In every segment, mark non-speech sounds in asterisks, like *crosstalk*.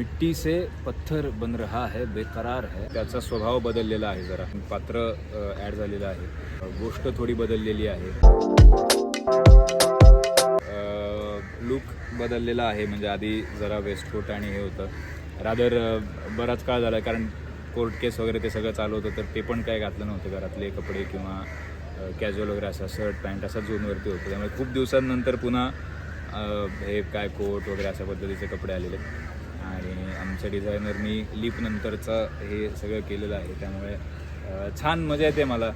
मिट्टी से पत्थर बन रहा है बेकरार है। त्याचा स्वभाव बदललेला आहे जरा. पात्र ॲड झालेलं आहे. गोष्ट थोडी बदललेली आहे. लुक बदललेला आहे. म्हणजे आधी जरा वेस्टकोट आणि हे होतं. रादर बराच काळ झाला कारण कोर्ट केस वगैरे ते सगळं चालू होतं तर ते पण काय घातलं नव्हतं घरातले कपडे किंवा कॅज्युअल वगैरे असा शर्ट पॅन्ट असा झोनवरती होतं. त्यामुळे खूप दिवसांनंतर पुन्हा हे काय कोट वगैरे अशा पद्धतीचे कपडे आलेले आणि आमच्या डिझायनरनी लीप नंतरचं हे सगळं केलेलं आहे. त्यामुळे छान मजा येते मला.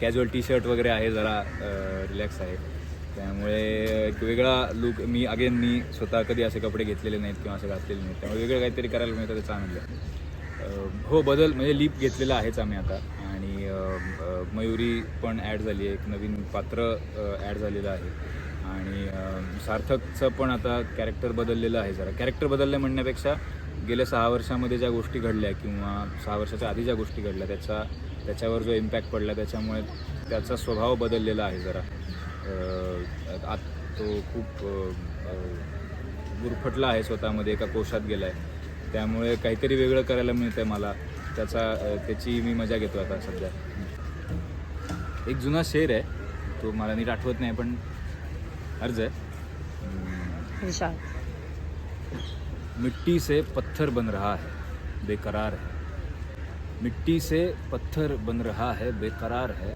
कॅज्युअल टी शर्ट वगैरे आहे जरा रिलॅक्स आहे. त्यामुळे एक वेगळा लुक मी अगेन मी स्वतः कधी असे कपडे घेतलेले नाहीत किंवा असं घातलेले नाहीत. त्यामुळे वेगळं काहीतरी करायला मिळतं ते चांगलं आहे. हो बदल म्हणजे लीप घेतलेला आहेच आम्ही आता. आणि मयुरी पण ॲड झाली आहे. एक नवीन पात्र ॲड झालेलं आहे. आणि सार्थकचं पण आता कॅरेक्टर बदललेलं आहे जरा. कॅरेक्टर बदललं म्हणण्यापेक्षा गेल्या सहा वर्षामध्ये ज्या गोष्टी घडल्या किंवा सहा वर्षाच्या आधी ज्या गोष्टी घडल्या त्याचा त्याच्यावर जो इम्पॅक्ट पडला त्याच्यामुळे त्याचा स्वभाव बदललेला आहे जरा. आत तो खूप गुरफटला आहे स्वतःमध्ये एका कोशात गेला आहे त्यामुळे काहीतरी वेगळं करायला मिळतं आहे मला. त्याचा त्याची मी मजा घेतो आता सध्या. एक जुना शेर आहे. तो मला नीट आठवत नाही पण अर्ज हम्म, विशाल। मिट्टी से पत्थर बन रहा है बेकरार है। मिट्टी से पत्थर बन रहा है बेकरार है।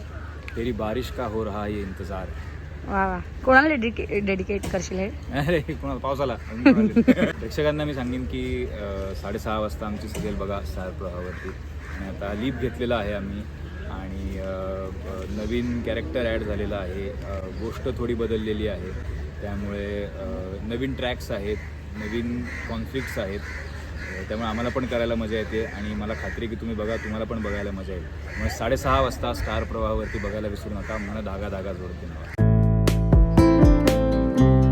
तेरी बारिश का हो रहा ये इंतजार है। वा वा कोणाला डेडिके डेडिकेट करशील हे? अरे कोणाला? पावसाला? *laughs* प्रेक्षकांना मी सांगेन की साडेसहा वाजता आमची सिरियल बघा स्टार प्रवाहावरती. आणि आता लीप घेतलेला आहे आम्ही. आणि नवीन कॅरेक्टर ॲड झालेला आहे. गोष्ट थोडी बदललेली आहे. त्यामुळे नवीन ट्रॅक्स आहेत नवीन कॉन्फ्लिक्ट्स आहेत. त्यामुळे आम्हाला पण करायला मजा येते आणि मला खात्री आहे की तुम्ही बघा तुम्हाला पण बघायला मजा येईल. मग साडेसहा वाजता स्टार प्रवाहावरती बघायला विसरू नका. मला धागा धागा जोडते नावा